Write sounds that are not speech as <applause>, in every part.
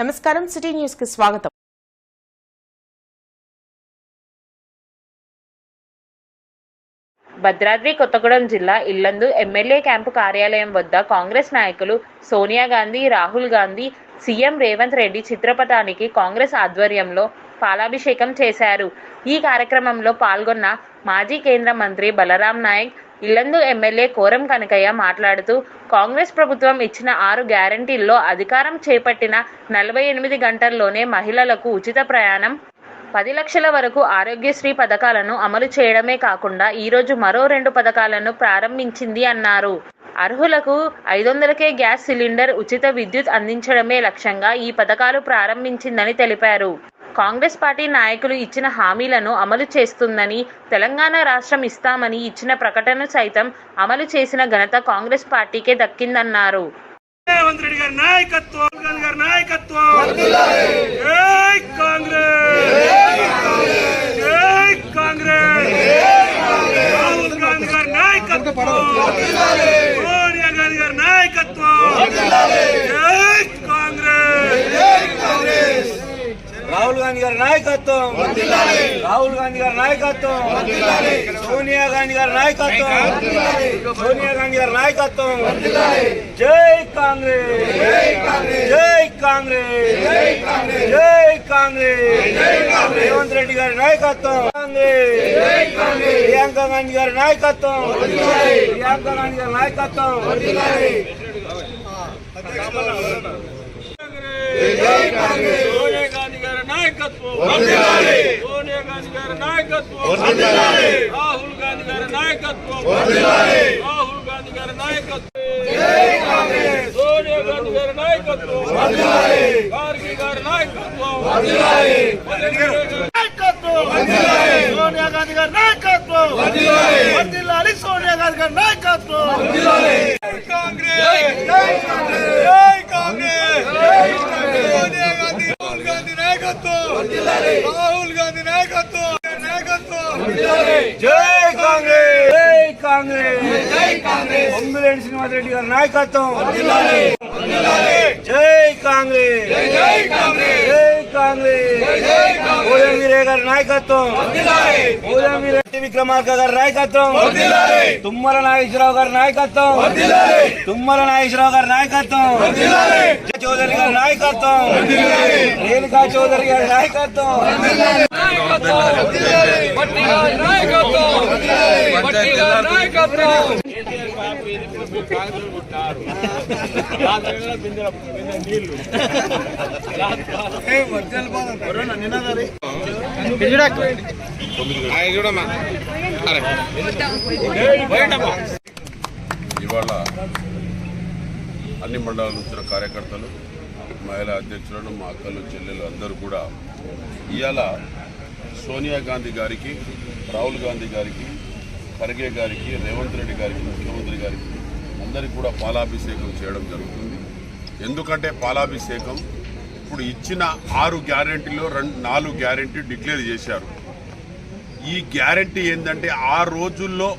నమస్కారం సిటీ న్యూస్కి స్వాగతం. భద్రాద్రి కొత్తగూడెం జిల్లా ఇల్లందు ఎమ్మెల్యే క్యాంపు కార్యాలయం వద్ద కాంగ్రెస్ నాయకులు సోనియా గాంధీ రాహుల్ గాంధీ సీఎం రేవంత్ రెడ్డి చిత్రపటానికి కాంగ్రెస్ ఆధ్వర్యంలో పాలాభిషేకం చేశారు. ఈ కార్యక్రమంలో పాల్గొన్న మాజీ కేంద్ర మంత్రి బలరాం నాయక్ ఇల్లందు ఎమ్మెల్యే కోరం కనకయ్య మాట్లాడుతూ కాంగ్రెస్ ప్రభుత్వం ఇచ్చిన ఆరు గ్యారంటీల్లో అధికారం చేపట్టిన నలభై ఎనిమిది గంటల్లోనే మహిళలకు ఉచిత ప్రయాణం పది లక్షల వరకు ఆరోగ్యశ్రీ పథకాలను అమలు చేయడమే కాకుండా ఈరోజు మరో రెండు పథకాలను ప్రారంభించింది అన్నారు. అర్హులకు ఐదు వందలకే గ్యాస్ సిలిండర్ ఉచిత విద్యుత్ అందించడమే లక్ష్యంగా ఈ పథకాలు ప్రారంభించిందని తెలిపారు. కాంగ్రెస్ పార్టీ నాయకులు ఇచ్చిన హామీలను అమలు చేస్తుందని తెలంగాణ రాష్ట్రం ఇస్తామని ఇచ్చిన ప్రకటన సైతం అమలు చేసిన ఘనత కాంగ్రెస్ పార్టీకే దక్కిందన్నారు. రేవంత్ రెడ్డి గారి నాయకత్వం గారి నాయకత్వం. కాంగ్రెస్! కాంగ్రెస్ రాహుల్ గాంధీ గారి నాయకత్వం సోనియా గాంధీ గారి నాయకత్వం జై కాంగ్రెస్ రాహుల్ గాంధీ గారి నాయకత్వం. రాహుల్ గాంధీ గారి నాయకత్వం. సోనియా గాంధీ గారి నాయకత్వం. సోనియా గాంధీ గారి నాయకత్వం. జై కాంగ్రెస్. జై కాంగ్రెస్. జై కాంగ్రెస్. రేవంత్ రెడ్డి గారి నాయకత్వం. కాంగ్రెస్. ప్రియాంక గాంధీ గారి నాయకత్వం. ప్రియాంక గాంధీ గారి నాయకత్వం. గాంధీ గారి నాయకత్వం సోనియా గాంధీ గారి నాయకత్వం రాహుల్ గాంధీ గారి నాయకత్వం రాహుల్ గాంధీ గారి నాయకత్వం సోనియా గాంధీ గారి నాయకత్వం గార్గి గారి నాయకత్వం నాయకత్వం సోనియా గాంధీ గారి నాయకత్వం వర్ధిల్లాలి సోనియా గాంధీ గారి నాయకత్వం కాంగ్రెస్ జై కాంగ్రెస్ జై కాంగ్రెస్ సోనియా గాంధీ రాహుల్ గాంధీ నాయకత్వం రాహుల్ గాంధీ నాయకత్వం నాయకత్వం జై కాంగ్రెస్ జై కాంగ్రెస్ జై కాంగ్రెస్ బొమ్మిరెడ్డి శ్రీనివాస్ రెడ్డి గారి నాయకత్వం జై కాంగ్రెస్ జై కాంగ్రెస్ జై కాంగ్రెస్ ఓయం వీరే గారి నాయకత్వం ఓయం వీరే విక్రమార్క గారి నాయకత్వం తుమ్మల నాగేశ్వరరావు గారి నాయకత్వం తుమ్మల నాగేశ్వరరావు గారి నాయకత్వం చౌదరి గారి నాయకత్వం. రేణుకా చౌదరి గారి నాయకత్వం. ఇవాళ అన్ని మండలాల నుంచి కార్యకర్తలు కార్యకర్తలు మహిళా అధ్యక్షులను మా అక్కలు చెల్లెలు అందరూ కూడా ఇవాళ సోనియా గాంధీ గారికి రాహుల్ గాంధీ గారికి ఖర్గే గారికి రేవంత్ రెడ్డి గారికి ముఖ్యమంత్రి గారికి అందరికీ కూడా పాలాభిషేకం చేయడం జరుగుతుంది. ఎందుకంటే పాలాభిషేకం ఇప్పుడు ఇచ్చిన ఆరు గ్యారెంటీలో రెండు నాలుగు గ్యారెంటీ డిక్లేర్ చేశారు. ఈ గ్యారెంటీ ఏంటంటే ఆ రోజుల్లో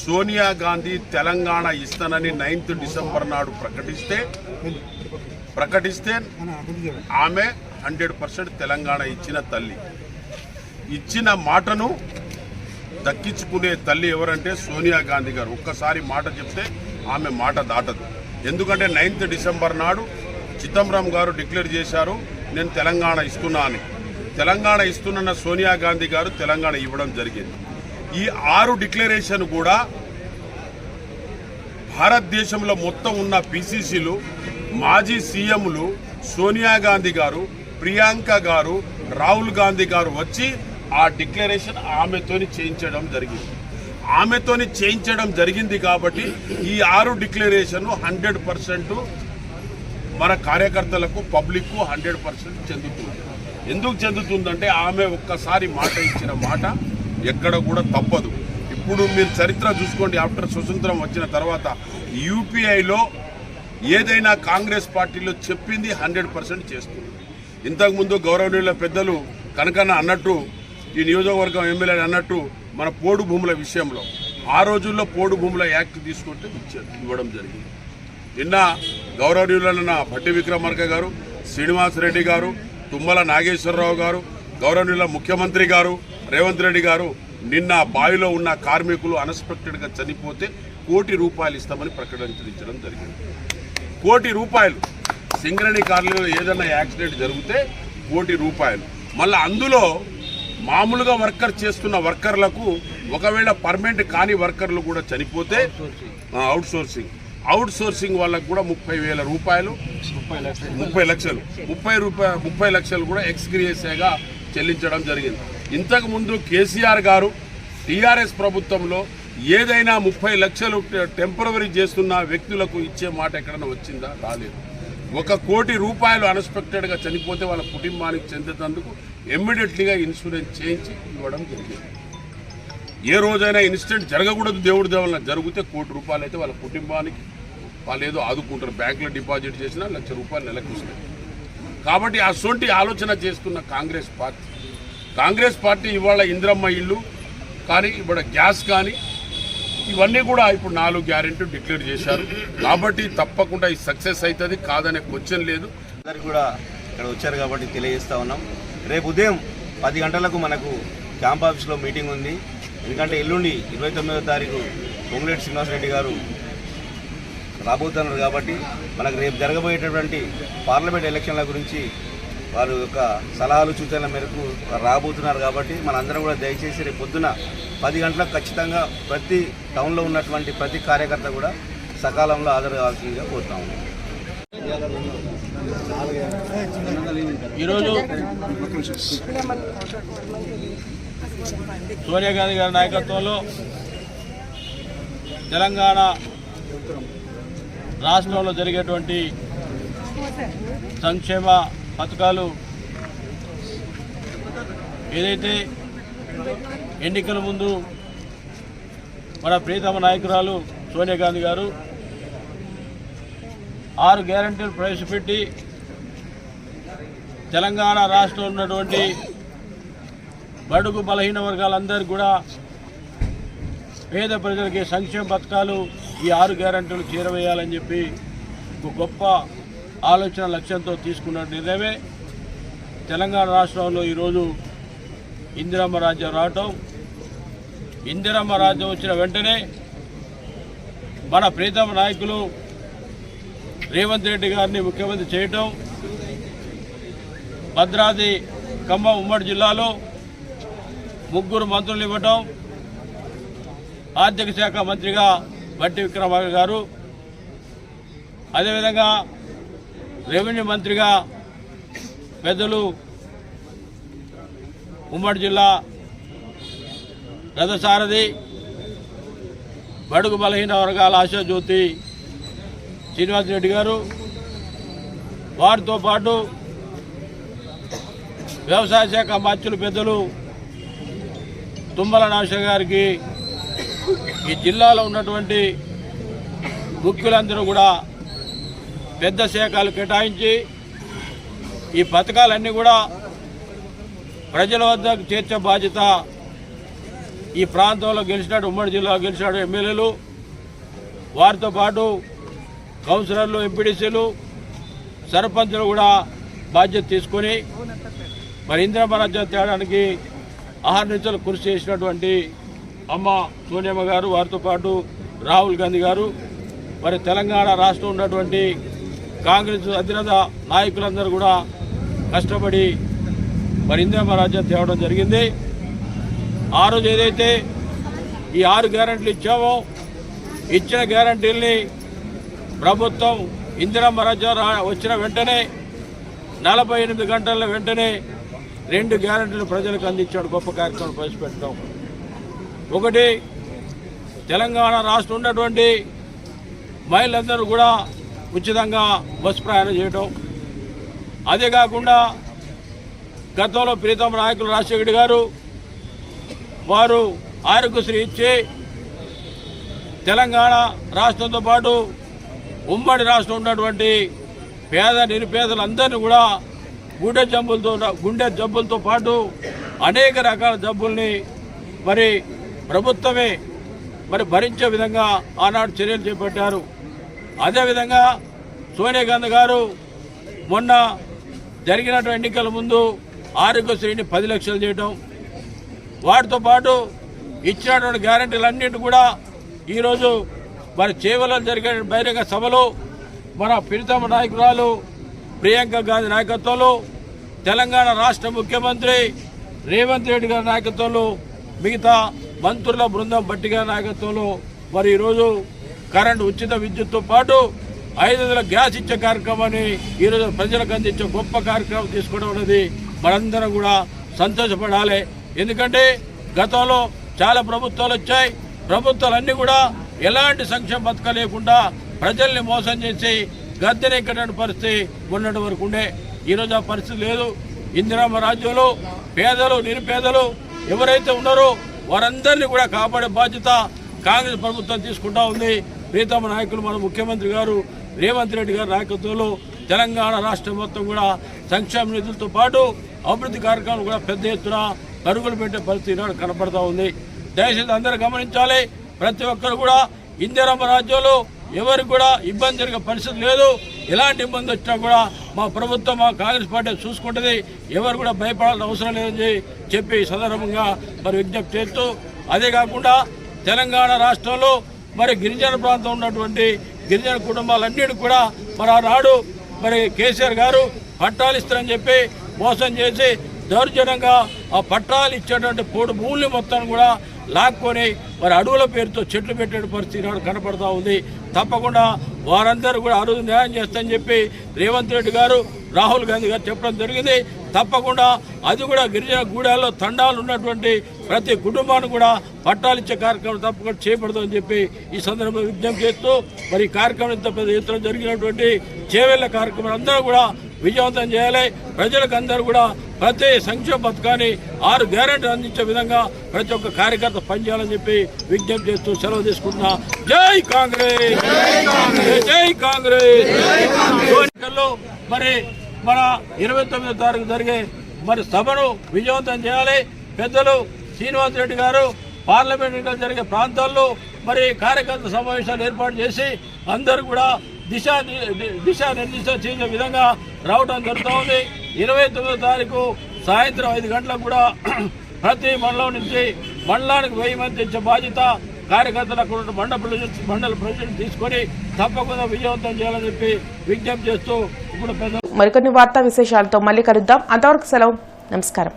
సోనియా గాంధీ తెలంగాణ ఇస్తానని నైన్త్ డిసెంబర్ నాడు ప్రకటిస్తే ప్రకటిస్తే ఆమె హండ్రెడ్ పర్సెంట్ తెలంగాణ ఇచ్చిన తల్లి. ఇచ్చిన మాటను దక్కించుకునే తల్లి ఎవరంటే సోనియా గాంధీ గారు. ఒక్కసారి మాట చెప్తే ఆమె మాట దాటదు. ఎందుకంటే నైన్త్ డిసెంబర్ నాడు చిదంబరం గారు డిక్లేర్ చేశారు నేను తెలంగాణ ఇస్తున్నా అని. తెలంగాణ ఇస్తున్న సోనియా గాంధీ గారు తెలంగాణ ఇవ్వడం జరిగింది. ఈ ఆరు డిక్లరేషన్ కూడా భారతదేశంలో మొత్తం ఉన్న పిసిసిలు మాజీ సీఎంలు సోనియా గాంధీ గారు ప్రియాంక గారు రాహుల్ గాంధీ గారు వచ్చి ఆ డిక్లరేషన్ ఆమెతోని చేయించడం జరిగింది. ఆమెతోని చేయించడం జరిగింది కాబట్టి ఈ ఆరు డిక్లరేషన్ హండ్రెడ్ పర్సెంట్ మన కార్యకర్తలకు పబ్లిక్ హండ్రెడ్ పర్సెంట్ చెందుతుంది. ఎందుకు చెందుతుందంటే ఆమె ఒక్కసారి మాట ఇచ్చిన మాట ఎక్కడ కూడా తప్పదు. ఇప్పుడు మీరు చరిత్ర చూసుకోండి ఆఫ్టర్ స్వతంత్రం వచ్చిన తర్వాత యూపీఐలో ఏదైనా కాంగ్రెస్ పార్టీలో చెప్పింది హండ్రెడ్ పర్సెంట్ చేస్తుంది ఇంతకుముందు గౌరవనీయుల పెద్దలు కనకన్న అన్నట్టు ఈ నియోజకవర్గం ఎమ్మెల్యే అన్నట్టు మన పోడు భూముల విషయంలో ఆ రోజుల్లో పోడు భూముల యాక్ట్ తీసుకుంటే ఇచ్చారు ఇవ్వడం జరిగింది. నిన్న గౌరవనీయులైన భట్టి విక్రమార్క గారు శ్రీనివాస్ రెడ్డి గారు తుమ్మల నాగేశ్వరరావు గారు గౌరవనీయుల ముఖ్యమంత్రి గారు రేవంత్ రెడ్డి గారు నిన్న బావిలో ఉన్న కార్మికులు అన్ఎక్స్పెక్టెడ్గా చనిపోతే కోటి రూపాయలు ఇస్తామని ప్రకటించడం జరిగింది. కోటి రూపాయలు. సింగరణి కాలనీలో ఏదైనా యాక్సిడెంట్ జరిగితే కోటి రూపాయలు. మళ్ళీ అందులో మామూలుగా వర్కర్ చేస్తున్న వర్కర్లకు ఒకవేళ పర్మనెంట్ కాని వర్కర్లు కూడా చనిపోతే అవుట్ సోర్సింగ్ అవుట్ సోర్సింగ్ వాళ్ళకు కూడా ముప్పై వేల రూపాయలు. ముప్పై లక్షలు. ముప్పై రూపాయ ముప్పై లక్షలు కూడా ఎక్స్గ్రియేసేగా చెల్లించడం జరిగింది. ఇంతకు ముందు కేసీఆర్ గారు టీఆర్ఎస్ ప్రభుత్వంలో ఏదైనా ముప్పై లక్షలు టెంపరవరీ చేస్తున్న వ్యక్తులకు ఇచ్చే మాట ఎక్కడైనా వచ్చిందా? రాలేదు. ఒక కోటి రూపాయలు అన్ఎక్స్పెక్టెడ్గా చనిపోతే వాళ్ళ కుటుంబానికి చెందినందుకు ఇమ్మీడియట్లీగా ఇన్సూరెన్స్ చేయించి ఇవ్వడం జరిగింది. ఏ రోజైనా ఇన్సిడెంట్ జరగకూడదు దేవుడి దేవలన జరిగితే కోటి రూపాయలు అయితే వాళ్ళ కుటుంబానికి వాళ్ళు ఏదో ఆదుకుంటారు. బ్యాంకులో డిపాజిట్ చేసినా లక్ష రూపాయలు నెలకు కాబట్టి అసొంటి ఆలోచన చేస్తున్న కాంగ్రెస్ పార్టీ. కాంగ్రెస్ పార్టీ ఇవాళ ఇంద్రమ్మ ఇల్లు కానీ ఇవాళ గ్యాస్ కానీ ఇవన్నీ కూడా ఇప్పుడు నాలుగు గ్యారెంటీ డిక్లేర్ చేశారు. కాబట్టి తప్పకుండా ఈ సక్సెస్ అవుతుంది కాదనే క్వశ్చన్ లేదు. అందరికి కూడా ఇక్కడ వచ్చారు కాబట్టి తెలియజేస్తా ఉన్నాం. రేపు ఉదయం పది గంటలకు మనకు క్యాంప్ ఆఫీస్లో మీటింగ్ ఉంది. ఎందుకంటే ఎల్లుండి ఇరవై తొమ్మిదో తారీఖు పొంగులేటి శ్రీనివాసరెడ్డి గారు రాబోతున్నారు కాబట్టి మనకు రేపు జరగబోయేటటువంటి పార్లమెంట్ ఎలక్షన్ల గురించి వారి యొక్క సలహాలు సూచనల మేరకు రాబోతున్నారు కాబట్టి మనందరం కూడా దయచేసి రేపు పొద్దున పది గంటలకు ఖచ్చితంగా ప్రతి టౌన్లో ఉన్నటువంటి ప్రతి కార్యకర్త కూడా సకాలంలో హాజరు కావాల్సిందిగా కోరుతాము ఈరోజు సోనియా గాంధీ గారి నాయకత్వంలో తెలంగాణ రాష్ట్రంలో జరిగేటువంటి సంక్షేమ పథకాలు ఏదైతే ఎన్నికల ముందు మన ప్రియతమ నాయకురాలు సోనియా గాంధీ గారు ఆరు గ్యారంటీలు ప్రవేశపెట్టి తెలంగాణ రాష్ట్రంలో ఉన్నటువంటి బడుగు బలహీన వర్గాలందరికీ కూడా పేద ప్రజలకి సంక్షేమ పథకాలు ఈ ఆరు గ్యారంటీలు చేరవేయాలని చెప్పి ఒక గొప్ప ఆలోచన లక్ష్యంతో తీసుకున్న నిర్ణయమే తెలంగాణ రాష్ట్రంలో ఈరోజు ఇందిరమ్మ రాజ్యం రావటం. ఇందిరమ్మ రాజ్యం వచ్చిన వెంటనే మన ప్రీతమ నాయకులు రేవంత్ రెడ్డి గారిని ముఖ్యమంత్రి చేయటం. భద్రాద్రి ఖమ్మం ఉమ్మడి జిల్లాలో ముగ్గురు మంత్రులు ఇవ్వటం. ఆర్థిక శాఖ మంత్రిగా బట్టి విక్రమార్క గారు. అదేవిధంగా రెవెన్యూ మంత్రిగా పెద్దలు ఉమ్మడి జిల్లా రథసారథి బడుగు బలహీన వర్గాల ఆశాజ్యోతి శ్రీనివాసరెడ్డి గారు వారితో పాటు వ్యవసాయ శాఖ మంత్రులు పెద్దలు తుమ్మల నాశ గారికి ఈ జిల్లాలో ఉన్నటువంటి ముఖ్యులందరూ కూడా పెద్ద శాఖలు కేటాయించి ఈ పథకాలన్నీ కూడా ప్రజల వద్దకు చేర్చే బాధ్యత ఈ ప్రాంతంలో గెలిచినాడు ఉమ్మడి జిల్లాలో గెలిచినాడు ఎమ్మెల్యేలు వారితో పాటు కౌన్సిలర్లు ఎంపీడీసీలు సర్పంచులు కూడా బాధ్యత తీసుకొని మరి ఇంద్రమరాజ్యం తేడానికి ఆహార కృషి చేసినటువంటి అమ్మ సోనియమ్మ గారు వారితో పాటు రాహుల్ గాంధీ గారు మరి తెలంగాణ రాష్ట్రం ఉన్నటువంటి కాంగ్రెస్ అధినేత నాయకులందరూ కూడా కష్టపడి మరి ఇందిరమ్మ తేవడం జరిగింది. ఆ రోజు ఏదైతే ఈ ఆరు గ్యారంటీలు ఇచ్చామో ఇచ్చిన గ్యారంటీల్ని ప్రభుత్వం ఇందిరమ్మ రాజ్యం రా వచ్చిన వెంటనే నలభై ఎనిమిది గంటల వెంటనే రెండు గ్యారంటీలు ప్రజలకు అందించాడు గొప్ప కార్యక్రమం ప్రవేశపెట్టడం. ఒకటి తెలంగాణ రాష్ట్రం ఉన్నటువంటి మహిళలందరూ కూడా ఉచితంగా బస్సు ప్రయాణం చేయటం. అదే కాకుండా గతంలో ప్రీతం నాయకులు రాజశేఖర్ గారు వారు ఆరోగ్యశ్రీ ఇచ్చి తెలంగాణ రాష్ట్రంతో పాటు ఉమ్మడి రాష్ట్రం ఉన్నటువంటి పేద నిరుపేదలందరినీ కూడా గుండె జబ్బులతో గుండె జబ్బులతో పాటు అనేక రకాల జబ్బుల్ని మరి ప్రభుత్వమే మరి భరించే విధంగా ఆనాడు చర్యలు చేపట్టారు. అదేవిధంగా సోనియా గాంధీ గారు మొన్న జరిగినటువంటి ఎన్నికల ముందు ఆరోగ్యశ్రీని పది లక్షలు చేయటం వాటితో పాటు ఇచ్చినటువంటి గ్యారంటీలన్నింటి కూడా ఈరోజు మరి చేవలో జరిగే బహిరంగ సభలో మన ప్రీతమ నాయకురాలు ప్రియాంక గాంధీ నాయకత్వంలో తెలంగాణ రాష్ట్ర ముఖ్యమంత్రి రేవంత్ రెడ్డి గారి నాయకత్వంలో మిగతా మంత్రుల బృందం బట్టి గారి నాయకత్వంలో మరి ఈరోజు కరెంటు ఉచిత విద్యుత్తో పాటు ఐదు వందల గ్యాస్ ఇచ్చే కార్యక్రమాన్ని ఈరోజు ప్రజలకు అందించే గొప్ప కార్యక్రమం తీసుకోవడం అనేది మనందరం కూడా సంతోషపడాలి. ఎందుకంటే గతంలో చాలా ప్రభుత్వాలు వచ్చాయి. ప్రభుత్వాలన్నీ కూడా ఎలాంటి సంక్షేమ పథకాలు లేకుండా ప్రజల్ని మోసం చేసి గద్దెనెక్కడానికి పరిస్థితి ఉన్నటి వరకు ఉండే. ఈరోజు ఆ పరిస్థితి లేదు. ఇందిరామ రాజ్యంలో పేదలు నిరుపేదలు ఎవరైతే ఉన్నారో వారందరినీ కూడా కాపాడే బాధ్యత కాంగ్రెస్ ప్రభుత్వం తీసుకుంటా ఉంది. ప్రీతమ నాయకులు మన ముఖ్యమంత్రి గారు రేవంత్ రెడ్డి గారి నాయకత్వంలో తెలంగాణ రాష్ట్రం మొత్తం కూడా సంక్షేమ నిధులతో పాటు అభివృద్ధి కార్యక్రమాలు కూడా పెద్ద ఎత్తున పరుగులు పెట్టే పరిస్థితి కనపడతా ఉంది. దయచేసి అందరూ గమనించాలి ప్రతి ఒక్కరు కూడా ఇందిరమ్మ రాజ్యంలో ఎవరికి కూడా ఇబ్బంది జరిగే పరిస్థితి లేదు. ఎలాంటి ఇబ్బంది వచ్చినా కూడా మా ప్రభుత్వం మా కాంగ్రెస్ పార్టీ చూసుకుంటుంది. ఎవరు కూడా భయపడాల్సిన అవసరం లేదని చెప్పి సందర్భంగా మరి విజ్ఞప్తి చేస్తూ అదే కాకుండా తెలంగాణ రాష్ట్రంలో మరి గిరిజన ప్రాంతం ఉన్నటువంటి గిరిజన కుటుంబాలన్నిటి కూడా మరి ఆనాడు మరి కేసీఆర్ గారు పట్టాలు ఇస్తారని చెప్పి మోసం చేసి దౌర్జన్యంగా ఆ పట్టాలు ఇచ్చేటువంటి పోడు భూముల్ని మొత్తం కూడా లాక్కొని మరి అడవుల పేరుతో చెట్లు పెట్టే పరిస్థితి నాడు కనపడతా ఉంది. తప్పకుండా వారందరూ కూడా అరువు న్యాయం చేస్తారని చెప్పి రేవంత్ రెడ్డి గారు రాహుల్ గాంధీ గారు చెప్పడం జరిగింది. తప్పకుండా అది కూడా గిరిజన గూడాల్లో తండాలు ఉన్నటువంటి ప్రతి కుటుంబాన్ని కూడా పట్టాలు ఇచ్చే కార్యక్రమం తప్పకుండా చేపడదని చెప్పి ఈ సందర్భంగా విజ్ఞప్తి చేస్తూ మరి కార్యక్రమం ఇంత పెద్ద ఎత్తున జరిగినటువంటి చేవెళ్ళ కార్యక్రమం అందరూ కూడా విజయవంతం చేయాలి. ప్రజలకు అందరూ కూడా ప్రతి సంక్షేమ పథకాన్ని ఆరు గ్యారెంటీ అందించే విధంగా ప్రతి ఒక్క కార్యకర్త పనిచేయాలని చెప్పి విజ్ఞప్తి చేస్తూ సెలవు తీసుకుంటున్నా. జై కాంగ్రెస్! జై కాంగ్రెస్! మరి మన ఇరవై తొమ్మిదో తారీఖు జరిగే మరి సభను విజయవంతం చేయాలి. పెద్దలు శ్రీనివాస్ రెడ్డి గారు పార్లమెంట్ ఎన్నికలు జరిగే ప్రాంతాల్లో మరి కార్యకర్త సమావేశాలు ఏర్పాటు చేసి అందరూ కూడా దిశ దిశా నిర్దిష్ట చేసే విధంగా రావడం జరుగుతూ ఉంది. ఇరవై తొమ్మిదో తారీఖు సాయంత్రం ఐదు గంటలకు కూడా <clears throat> ప్రతి మండలం నుంచి మండలానికి వెయ్యి మంది తెచ్చే బాధ్యత కార్యకర్తలకు మండల ప్రజలు మండల ప్రజలు తీసుకొని తప్పకుండా విజయవంతం చేయాలని చెప్పి విజ్ఞప్తి చేస్తూ ఇప్పుడు పెద్ద మరికొన్ని వార్తా విశేషాలతో మళ్ళీ కలుద్దాం. అంతవరకు సెలవు. నమస్కారం.